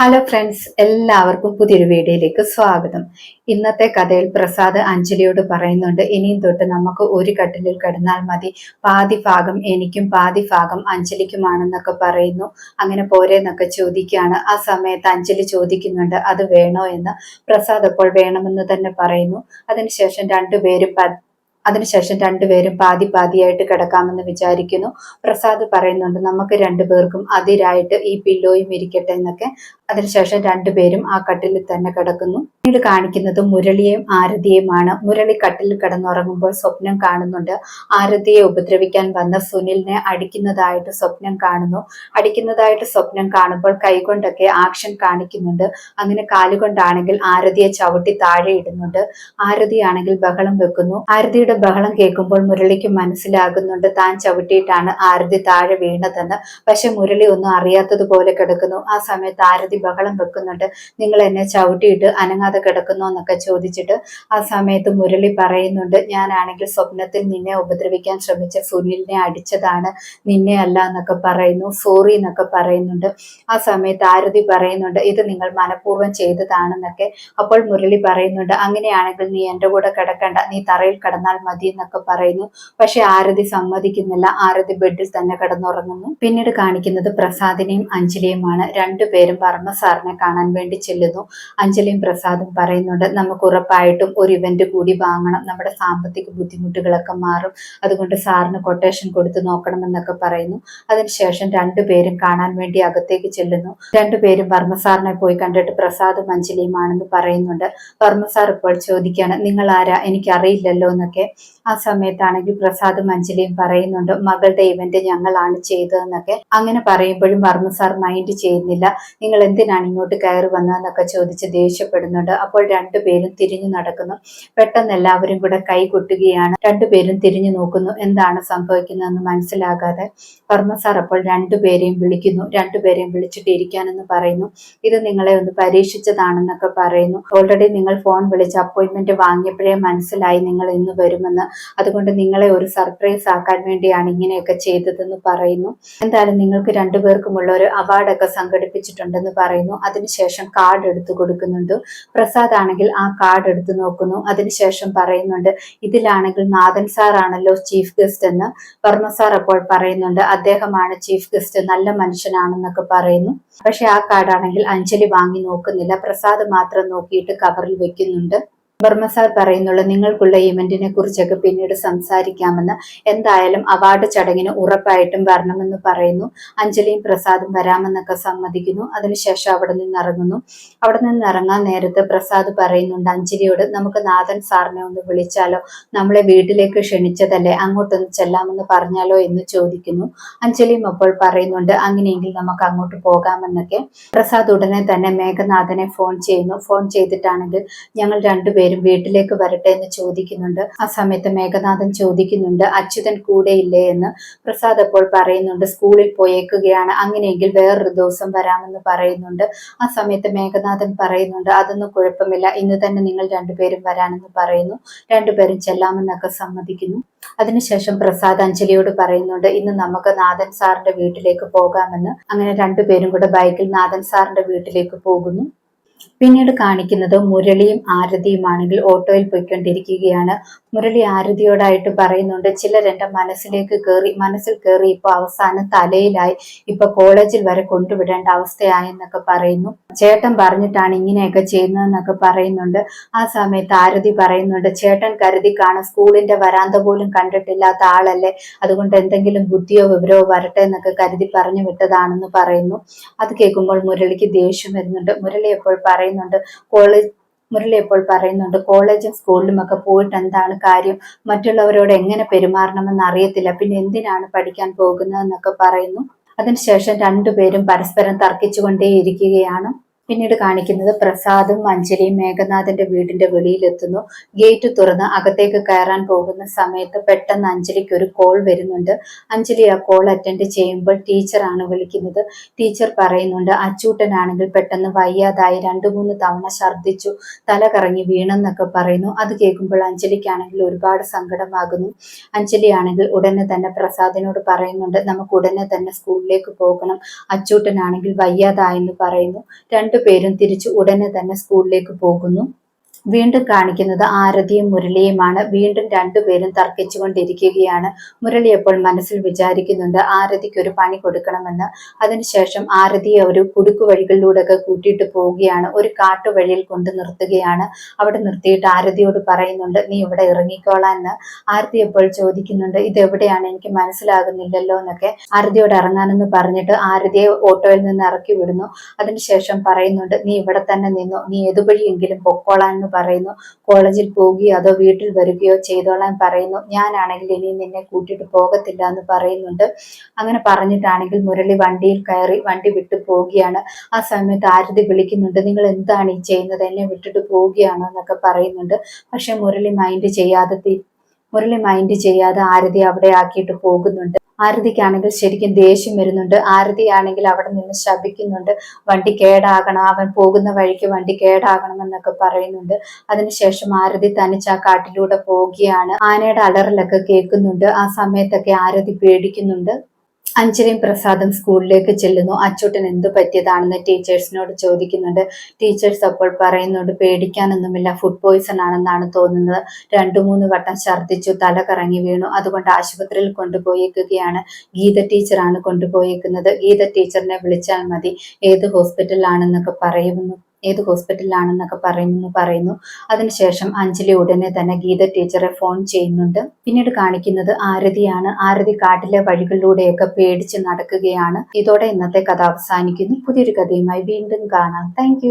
Hello friends എല്ലാവർക്കും പുതിയൊരു വീഡിയോയിലേക്ക് സ്വാഗതം. ഇന്നത്തെ കഥയിൽ പ്രസാദ് അഞ്ജലിയോട് പറയുന്നുണ്ട് ഇനിയും തൊട്ട് നമുക്ക് ഒരു കട്ടിലിൽ കിടന്നാൽ മതി. പാതി ഭാഗം എനിക്കും പാതി ഭാഗം അഞ്ജലിക്കുമാണെന്നൊക്കെ പറയുന്നു. അങ്ങനെ പോരെന്നൊക്കെ ചോദിക്കുകയാണ്. ആ സമയത്ത് അഞ്ജലി ചോദിക്കുന്നുണ്ട് അത് വേണോ എന്ന്? പ്രസാദ് അപ്പോൾ വേണമെന്ന് തന്നെ പറയുന്നു. അതിനുശേഷം രണ്ടുപേരും അതിനുശേഷം രണ്ടുപേരും പാതി പാതിയായിട്ട് കിടക്കാമെന്ന് വിചാരിക്കുന്നു. പ്രസാദ് പറയുന്നുണ്ട് നമുക്ക് രണ്ടുപേർക്കും അതിരായിട്ട് ഈ പില്ലോയും ഇരിക്കട്ടെ എന്നൊക്കെ. അതിനുശേഷം രണ്ടുപേരും ആ കട്ടിലിൽ തന്നെ കിടക്കുന്നു. പിന്നീട് കാണിക്കുന്നത് മുരളിയെയും ആരതിയെയുമാണ്. മുരളി കട്ടിലിൽ കിടന്നുറങ്ങുമ്പോൾ സ്വപ്നം കാണുന്നുണ്ട്. ആരതിയെ ഉപദ്രവിക്കാൻ വന്ന സുനിലിനെ അടിക്കുന്നതായിട്ട് സ്വപ്നം കാണുന്നു. അടിക്കുന്നതായിട്ട് സ്വപ്നം കാണുമ്പോൾ കൈകൊണ്ടൊക്കെ ആക്ഷൻ കാണിക്കുന്നുണ്ട്. അങ്ങനെ കാലുകൊണ്ടാണെങ്കിൽ ആരതിയെ ചവിട്ടി താഴെ ഇടുന്നുണ്ട്. ആരതിയാണെങ്കിൽ ബഹളം വെക്കുന്നു. ആരതിയുടെ ബഹളം കേൾക്കുമ്പോൾ മുരളിക്ക് മനസ്സിലാകുന്നുണ്ട്. താൻ ചവിട്ടിയിട്ടാണ് ആരതി താഴെ വീണതെന്ന്. പക്ഷെ മുരളി ഒന്നും അറിയാത്തതുപോലെ കിടക്കുന്നു. ആ സമയത്ത് ആരതി ബഹളം വെക്കുന്നുണ്ട്. നിങ്ങൾ എന്നെ ചവിട്ടിയിട്ട് അനങ്ങാതെ കിടക്കുന്നു എന്നൊക്കെ ചോദിച്ചിട്ട് ആ സമയത്ത് മുരളി പറയുന്നുണ്ട് ഞാനാണെങ്കിൽ സ്വപ്നത്തിൽ നിന്നെ ഉപദ്രവിക്കാൻ ശ്രമിച്ച സുനിലിനെ അടിച്ചതാണ് നിന്നെ അല്ല എന്നൊക്കെ പറയുന്നു സോറി എന്നൊക്കെ പറയുന്നുണ്ട്. ആ സമയത്ത് ആരതി പറയുന്നുണ്ട് ഇത് നിങ്ങൾ മനഃപൂർവം ചെയ്തതാണെന്നൊക്കെ. അപ്പോൾ മുരളി പറയുന്നുണ്ട് അങ്ങനെയാണെങ്കിൽ നീ എന്റെ കൂടെ കിടക്കണ്ട നീ തറയിൽ കിടന്നാൽ മതി എന്നൊക്കെ പറയുന്നു. പക്ഷെ ആരതി സമ്മതിക്കുന്നില്ല ആരതി ബെഡിൽ തന്നെ കിടന്നുറങ്ങുന്നു. പിന്നീട് കാണിക്കുന്നത് പ്രസാദിനെയും അഞ്ജലിയുമാണ്. രണ്ടുപേരും വർമ്മ സാറിനെ കാണാൻ വേണ്ടി ചെല്ലുന്നു. അഞ്ജലിയും പ്രസാദും പറയുന്നുണ്ട് നമുക്ക് ഉറപ്പായിട്ടും ഒരു ഇവന്റ് കൂടി വാങ്ങണം. നമ്മുടെ സാമ്പത്തിക ബുദ്ധിമുട്ടുകളൊക്കെ മാറും. അതുകൊണ്ട് സാറിന് കൊട്ടേഷൻ കൊടുത്ത് നോക്കണമെന്നൊക്കെ പറയുന്നു. അതിനുശേഷം രണ്ടുപേരും കാണാൻ വേണ്ടി അകത്തേക്ക് ചെല്ലുന്നു. രണ്ടുപേരും വർമ്മ സാറിനെ പോയി കണ്ടിട്ട് പ്രസാദും അഞ്ജലിയുമാണെന്ന് പറയുന്നുണ്ട്. വർമ്മ സാർ ഇപ്പോൾ ചോദിക്കുകയാണ് നിങ്ങൾ ആരാ? എനിക്ക് അറിയില്ലല്ലോ എന്നൊക്കെ. ആ സമയത്താണെങ്കിൽ പ്രസാദും അഞ്ജലിയും പറയുന്നുണ്ട് മകളുടെ ഇവന്റ് ഞങ്ങളാണ് ചെയ്തതെന്നൊക്കെ. അങ്ങനെ പറയുമ്പോഴും വർമ്മ സാർ മൈൻഡ് ചെയ്യുന്നില്ല. നിങ്ങൾ എന്തിനാണ് ഇങ്ങോട്ട് കയറി വന്നതെന്നൊക്കെ ചോദിച്ച് ദേഷ്യപ്പെടുന്നുണ്ട്. അപ്പോൾ രണ്ടുപേരും തിരിഞ്ഞു നടക്കുന്നു. പെട്ടെന്ന് എല്ലാവരും കൂടെ കൈ കൊട്ടുകയാണ്. രണ്ടുപേരും തിരിഞ്ഞു നോക്കുന്നു. എന്താണ് സംഭവിക്കുന്നതെന്ന് മനസ്സിലാകാതെ വർമ്മ സാർ അപ്പോൾ രണ്ടുപേരെയും വിളിക്കുന്നു. രണ്ടുപേരെയും വിളിച്ചിട്ട് ഇരിക്കാനെന്ന് പറയുന്നു. ഇത് നിങ്ങളെ ഒന്ന് പരീക്ഷിച്ചതാണെന്നൊക്കെ പറയുന്നു. ഓൾറെഡി നിങ്ങൾ ഫോൺ വിളിച്ച് അപ്പോയിന്റ്മെന്റ് വാങ്ങിയപ്പോഴേ മനസ്സിലായി നിങ്ങൾ ഇന്ന് വരുമെന്ന്. അതുകൊണ്ട് നിങ്ങളെ ഒരു സർപ്രൈസ് ആക്കാൻ വേണ്ടിയാണ് ഇങ്ങനെയൊക്കെ ചെയ്തതെന്ന് പറയുന്നു. എന്തായാലും നിങ്ങൾക്ക് രണ്ടുപേർക്കുമുള്ള ഒരു അവാർഡൊക്കെ സംഘടിപ്പിച്ചിട്ടുണ്ടെന്ന് പറയുന്നു. അതിനുശേഷം കാർഡ് എടുത്തു കൊടുക്കുന്നുണ്ട്. പ്രസാദ് ആണെങ്കിൽ ആ കാർഡ് എടുത്തു നോക്കുന്നു. അതിനുശേഷം പറയുന്നുണ്ട് ഇതിലാണെങ്കിൽ നാഥൻ സാർ ആണല്ലോ ചീഫ് ഗസ്റ്റ് എന്ന്. വർമ്മ സാർ അപ്പോൾ പറയുന്നുണ്ട് അദ്ദേഹമാണ് ചീഫ് ഗസ്റ്റ് നല്ല മനുഷ്യനാണെന്നൊക്കെ പറയുന്നു. പക്ഷെ ആ കാർഡാണെങ്കിൽ അഞ്ജലി വാങ്ങി നോക്കുന്നില്ല. പ്രസാദ് മാത്രം നോക്കിയിട്ട് കവറിൽ വെക്കുന്നുണ്ട്. വർമ്മ സാർ പറയുന്നുള്ളൂ നിങ്ങൾക്കുള്ള ഇവന്റിനെ കുറിച്ചൊക്കെ പിന്നീട് സംസാരിക്കാമെന്ന്. എന്തായാലും അവാർഡ് ചടങ്ങിന് ഉറപ്പായിട്ടും വരണമെന്ന് പറയുന്നു. അഞ്ജലിയും പ്രസാദും വരാമെന്നൊക്കെ സമ്മതിക്കുന്നു. അതിനുശേഷം അവിടെ നിന്ന് ഇറങ്ങുന്നു അവിടെ നിന്ന് ഇറങ്ങാൻ നേരത്തെ പ്രസാദ് പറയുന്നുണ്ട് അഞ്ജലിയോട് നമുക്ക് നാഥൻ സാറിനെ ഒന്ന് വിളിച്ചാലോ? നമ്മളെ വീട്ടിലേക്ക് ക്ഷണിച്ചതല്ലേ? അങ്ങോട്ടൊന്ന് ചെല്ലാമെന്ന് പറഞ്ഞാലോ? എന്ന് ചോദിക്കുന്നു. അഞ്ജലിയും അപ്പോൾ പറയുന്നുണ്ട് അങ്ങനെയെങ്കിൽ നമുക്ക് അങ്ങോട്ട് പോകാമെന്നൊക്കെ. പ്രസാദ് ഉടനെ തന്നെ മേഘനാഥനെ ഫോൺ ചെയ്യുന്നു. ഫോൺ ചെയ്തിട്ടാണെങ്കിൽ ഞങ്ങൾ രണ്ടുപേരും വീട്ടിലേക്ക് വരട്ടെ എന്ന് ചോദിക്കുന്നുണ്ട്. ആ സമയത്ത് മേഘനാഥൻ ചോദിക്കുന്നുണ്ട് അച്യുതൻ കൂടെ ഇല്ലേ എന്ന്? പ്രസാദ് അപ്പോൾ പറയുന്നുണ്ട് സ്കൂളിൽ പോയേക്കുകയാണ്. അങ്ങനെയെങ്കിൽ വേറൊരു ദിവസം വരാമെന്ന് പറയുന്നുണ്ട്. ആ സമയത്ത് മേഘനാഥൻ പറയുന്നുണ്ട് അതൊന്നും കുഴപ്പമില്ല. ഇന്ന് തന്നെ നിങ്ങൾ രണ്ടുപേരും വരാനെന്ന് പറയുന്നു. രണ്ടുപേരും ചെല്ലാമെന്നൊക്കെ സമ്മതിക്കുന്നു. അതിനുശേഷം പ്രസാദ് അഞ്ജലിയോട് പറയുന്നുണ്ട് ഇന്ന് നമുക്ക് നാഥൻ സാറിന്റെ വീട്ടിലേക്ക് പോകാമെന്ന്. അങ്ങനെ രണ്ടുപേരും കൂടെ ബൈക്കിൽ നാഥൻ സാറിന്റെ വീട്ടിലേക്ക് പോകുന്നു. പിന്നീട് കാണിക്കുന്നത് മുരളിയും ആരതിയുമാണെങ്കിൽ ഓട്ടോയിൽ പോയിക്കൊണ്ടിരിക്കുകയാണ്. മുരളി ആരതിയോടായിട്ട് പറയുന്നുണ്ട് ചിലർ എന്റെ മനസ്സിലേക്ക് കയറി മനസ്സിൽ കയറി ഇപ്പൊ അവസാന തലയിലായി ഇപ്പൊ കോളേജിൽ വരെ കൊണ്ടുവിടേണ്ട അവസ്ഥയായെന്നൊക്കെ പറയുന്നു. ചേട്ടൻ പറഞ്ഞിട്ടാണ് ഇങ്ങനെയൊക്കെ ചെയ്യുന്നതെന്നൊക്കെ പറയുന്നുണ്ട്. ആ സമയത്ത് ആരതി പറയുന്നുണ്ട് ചേട്ടൻ കരുതി കാണാൻ സ്കൂളിന്റെ വരാന്ത പോലും കണ്ടിട്ടില്ലാത്ത ആളല്ലേ അതുകൊണ്ട് എന്തെങ്കിലും ബുദ്ധിയോ വിവരമോ വരട്ടെ എന്നൊക്കെ കരുതി പറഞ്ഞു വിട്ടതാണെന്ന് പറയുന്നു. അത് കേൾക്കുമ്പോൾ മുരളിക്ക് ദേഷ്യം വരുന്നുണ്ട്. മുരളി എപ്പോൾ പറയുന്നുണ്ട് കോളേജ് മുരളി എപ്പോൾ പറയുന്നുണ്ട് കോളേജും സ്കൂളിലും ഒക്കെ പോയിട്ട് എന്താണ് കാര്യം? മറ്റുള്ളവരോട് എങ്ങനെ പെരുമാറണമെന്ന് അറിയത്തില്ല. പിന്നെ എന്തിനാണ് പഠിക്കാൻ പോകുന്നതെന്നൊക്കെ പറയുന്നു. അതിനുശേഷം രണ്ടുപേരും പരസ്പരം തർക്കിച്ചുകൊണ്ടേയിരിക്കുകയാണ്. പിന്നീട് കാണിക്കുന്നത് പ്രസാദും അഞ്ജലിയും മേഘനാഥന്റെ വീടിന്റെ വെളിയിലെത്തുന്നു. ഗേറ്റ് തുറന്ന് അകത്തേക്ക് കയറാൻ പോകുന്ന സമയത്ത് പെട്ടെന്ന് അഞ്ജലിക്ക് ഒരു കോൾ വരുന്നുണ്ട്. അഞ്ജലി ആ കോൾ അറ്റൻഡ് ചെയ്യുമ്പോൾ ടീച്ചറാണ് വിളിക്കുന്നത്. ടീച്ചർ പറയുന്നുണ്ട് അച്ചൂട്ടനാണെങ്കിൽ പെട്ടെന്ന് വയ്യാതായി രണ്ടു മൂന്ന് തവണ ഛർദ്ദിച്ചു തല കറങ്ങി വീണെന്നൊക്കെ പറയുന്നു. അത് കേൾക്കുമ്പോൾ അഞ്ജലിക്കാണെങ്കിൽ ഒരുപാട് സങ്കടമാകുന്നു. അഞ്ജലി ആണെങ്കിൽ ഉടനെ തന്നെ പ്രസാദിനോട് പറയുന്നുണ്ട് നമുക്ക് ഉടനെ തന്നെ സ്കൂളിലേക്ക് പോകണം. അച്ചൂട്ടനാണെങ്കിൽ വയ്യാതായെന്ന് പറയുന്നു. രണ്ടുപേരും തിരിച്ചു ഉടനെ തന്നെ സ്കൂളിലേക്ക് പോകുന്നു. വീണ്ടും കാണിക്കുന്നത് ആരതിയും മുരളിയുമാണ്. വീണ്ടും രണ്ടുപേരും തർക്കിച്ചുകൊണ്ടിരിക്കുകയാണ്. മുരളി അപ്പോൾ മനസ്സിൽ വിചാരിക്കുന്നുണ്ട് ആരതിക്ക് ഒരു പണി കൊടുക്കണമെന്ന്. അതിനുശേഷം ആരതിയെ ഒരു കുടുക്കു വഴികളിലൂടെയൊക്കെ കൂട്ടിയിട്ട് പോവുകയാണ്. ഒരു കാട്ടുവഴിയിൽ കൊണ്ട് നിർത്തുകയാണ്. അവിടെ നിർത്തിയിട്ട് ആരതിയോട് പറയുന്നുണ്ട് നീ ഇവിടെ ഇറങ്ങിക്കോളാൻ എന്ന്. ആരതി എപ്പോൾ ചോദിക്കുന്നുണ്ട് ഇത് എവിടെയാണ് എനിക്ക് മനസ്സിലാകുന്നില്ലല്ലോ എന്നൊക്കെ. ആരതിയോട് ഇറങ്ങാനെന്ന് പറഞ്ഞിട്ട് ആരതിയെ ഓട്ടോയിൽ നിന്ന് ഇറക്കി വിടുന്നു. അതിനുശേഷം പറയുന്നുണ്ട് നീ ഇവിടെ തന്നെ നിന്നു. നീ ഏതുവഴിയെങ്കിലും പൊക്കോളാൻ എന്ന് പറയുന്നു. കോളേജിൽ പോവുകയോ അതോ വീട്ടിൽ വരികയോ ചെയ്തോളാൻ പറയുന്നു. ഞാനാണെങ്കിൽ ഇനി നിന്നെ കൂട്ടിയിട്ട് പോകത്തില്ല എന്ന് പറയുന്നുണ്ട്. അങ്ങനെ പറഞ്ഞിട്ടാണെങ്കിൽ മുരളി വണ്ടിയിൽ കയറി വണ്ടി വിട്ടു പോവുകയാണ്. ആ സമയത്ത് ആരതി വിളിക്കുന്നുണ്ട്. നിങ്ങൾ എന്താണ് ഈ ചെയ്യുന്നത്? എന്നെ വിട്ടിട്ട് പോവുകയാണോ? എന്നൊക്കെ പറയുന്നുണ്ട്. പക്ഷെ മുരളി മൈൻഡ് ചെയ്യാതെ മുരളി മൈൻഡ് ചെയ്യാതെ ആരതി അവിടെ ആക്കിയിട്ട് പോകുന്നുണ്ട്. ആരതിക്കാണെങ്കിൽ ശരിക്കും ദേഷ്യം വരുന്നുണ്ട്. ആരതിയാണെങ്കിൽ അവിടെ നിന്ന് ശപിക്കുന്നുണ്ട്. വണ്ടി കേടാകണം. അവൻ പോകുന്ന വഴിക്ക് വണ്ടി കേടാകണം എന്നൊക്കെ പറയുന്നുണ്ട്. അതിനുശേഷം ആരതി തനിച്ച് ആ കാട്ടിലൂടെ പോവുകയാണ്. ആനയുടെ അലറലൊക്കെ കേൾക്കുന്നുണ്ട്. ആ സമയത്തൊക്കെ ആരതി പേടിക്കുന്നുണ്ട്. അഞ്ജലിയും പ്രസാദം സ്കൂളിലേക്ക് ചെല്ലുന്നു. അച്ചൂട്ടൻ എന്തു പറ്റിയതാണെന്ന് ടീച്ചേഴ്സിനോട് ചോദിക്കുന്നുണ്ട്. ടീച്ചേഴ്സ് അപ്പോൾ പറയുന്നുണ്ട് പേടിക്കാനൊന്നുമില്ല ഫുഡ് പോയിസൺ ആണെന്നാണ് തോന്നുന്നത്. രണ്ടു മൂന്ന് വട്ടം ഛർദ്ദിച്ചു തല കറങ്ങി വീണു. അതുകൊണ്ട് ആശുപത്രിയിൽ കൊണ്ടുപോയേക്കുകയാണ്. ഗീത ടീച്ചറാണ് കൊണ്ടുപോയേക്കുന്നത്. ഗീത ടീച്ചറിനെ വിളിച്ചാൽ മതി. ഏത് ഹോസ്പിറ്റലാണെന്നൊക്കെ പറയുന്നു. ഏത് ഹോസ്പിറ്റലിലാണെന്നൊക്കെ പറയുമെന്ന് പറയുന്നു. അതിനുശേഷം അഞ്ജലി ഉടനെ തന്നെ ഗീത ടീച്ചറെ ഫോൺ ചെയ്യുന്നുണ്ട്. പിന്നീട് കാണിക്കുന്നത് ആരതിയാണ്. ആരതി കാട്ടിലെ വഴികളിലൂടെയൊക്കെ പേടിച്ച് നടക്കുകയാണ്. ഇതോടെ ഇന്നത്തെ കഥ അവസാനിക്കുന്നു. പുതിയൊരു കഥയുമായി വീണ്ടും കാണാം. താങ്ക്